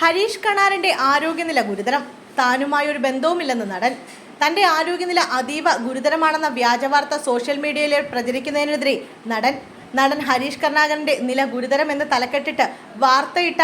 ഹരീഷ് കണാറിന്റെ ആരോഗ്യനില ഗുരുതരം. താനുമായി ഒരു ബന്ധവുമില്ലെന്ന് നടൻ. തന്റെ ആരോഗ്യനില അതീവ ഗുരുതരമാണെന്ന വ്യാജവാർത്ത സോഷ്യൽ മീഡിയയിൽ പ്രചരിക്കുന്നതിനെതിരെ നടൻ. നടൻ ഹരീഷ് കർണാകരന്റെ നില ഗുരുതരമെന്ന് തലക്കെട്ടിട്ട് വാർത്തയിട്ട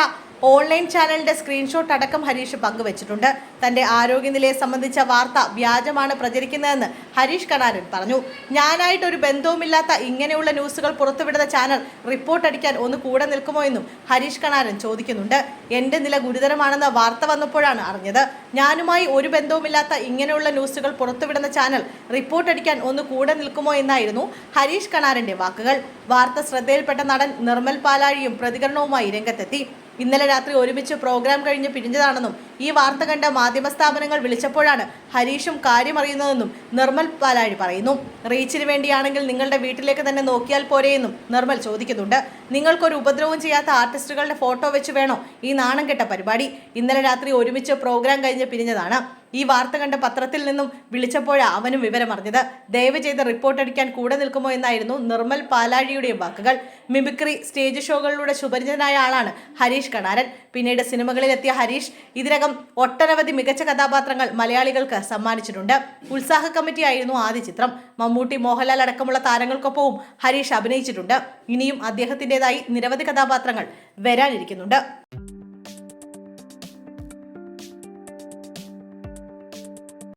ഓൺലൈൻ ചാനലിന്റെ സ്ക്രീൻഷോട്ട് അടക്കം ഹരീഷ് പങ്കുവച്ചിട്ടുണ്ട്. തന്റെ ആരോഗ്യനിലയെ സംബന്ധിച്ച വാർത്ത വ്യാജമാണ് പ്രചരിക്കുന്നതെന്ന് ഹരീഷ് കണാരൻ പറഞ്ഞു. ഞാനായിട്ട് ഒരു ബന്ധവുമില്ലാത്ത ഇങ്ങനെയുള്ള ന്യൂസുകൾ പുറത്തുവിടുന്ന ചാനൽ റിപ്പോർട്ട് അടിക്കാൻ ഒന്ന് കൂടെ നിൽക്കുമോ എന്നും ഹരീഷ് കണാരൻ ചോദിക്കുന്നുണ്ട്. എന്റെ നില ഗുരുതരമാണെന്ന വാർത്ത വന്നപ്പോഴാണ് അറിഞ്ഞത്. ഞാനുമായി ഒരു ബന്ധവുമില്ലാത്ത ഇങ്ങനെയുള്ള ന്യൂസുകൾ പുറത്തുവിടുന്ന ചാനൽ റിപ്പോർട്ട് അടിക്കാൻ ഒന്ന് കൂടെ നിൽക്കുമോ എന്നായിരുന്നു ഹരീഷ് കണാരന്റെ വാക്കുകൾ. വാർത്ത ശ്രദ്ധയിൽപ്പെട്ട നടൻ നിർമ്മൽ പാലാഴിയും പ്രതികരണവുമായി രംഗത്തെത്തി. ഇന്നലെ രാത്രി ഒരുമിച്ച് പ്രോഗ്രാം കഴിഞ്ഞ് പിരിഞ്ഞതാണെന്നും ഈ വാർത്ത കണ്ട മാധ്യമ സ്ഥാപനങ്ങൾ വിളിച്ചപ്പോഴാണ് ഹരീഷും കാര്യമറിയുന്നതെന്നും നിർമ്മൽ പാലാഴി പറയുന്നു. റീച്ചിന് വേണ്ടിയാണെങ്കിൽ നിങ്ങളുടെ വീട്ടിലേക്ക് തന്നെ നോക്കിയാൽ പോരെയെന്നും നിർമ്മൽ ചോദിക്കുന്നുണ്ട്. നിങ്ങൾക്കൊരു ഉപദ്രവവും ചെയ്യാത്ത ആർട്ടിസ്റ്റുകളുടെ ഫോട്ടോ വെച്ച് വേണോ? ഈ നാണം കെട്ട പരിപാടി. ഇന്നലെ രാത്രി ഒരുമിച്ച് പ്രോഗ്രാം കഴിഞ്ഞ് പിരിഞ്ഞതാണ്. ഈ വാർത്ത കണ്ട പത്രത്തിൽ നിന്നും വിളിച്ചപ്പോഴാണ് അവനും വിവരമറിഞ്ഞത്. ദയവ് ചെയ്ത് റിപ്പോർട്ട് അടിക്കാൻ കൂടെ നിൽക്കുമോ എന്നായിരുന്നു നിർമ്മൽ പാലാഴിയുടെയും വാക്കുകൾ. മിമിക്രി സ്റ്റേജ് ഷോകളിലൂടെ സുപരിചിതനായ ആളാണ് ഹരീഷ് കണാരൻ. പിന്നീട് സിനിമകളിലെത്തിയ ഹരീഷ് ഇതിനകം ഒട്ടനവധി മികച്ച കഥാപാത്രങ്ങൾ മലയാളികൾക്ക് സമ്മാനിച്ചിട്ടുണ്ട്. ഉത്സാഹ കമ്മിറ്റി ആയിരുന്നു ആദ്യ ചിത്രം. മമ്മൂട്ടി മോഹൻലാൽ അടക്കമുള്ള താരങ്ങൾക്കൊപ്പവും ഹരീഷ് അഭിനയിച്ചിട്ടുണ്ട്. ഇനിയും അദ്ദേഹത്തിന്റെതായി നിരവധി കഥാപാത്രങ്ങൾ വരാനിരിക്കുന്നുണ്ട്.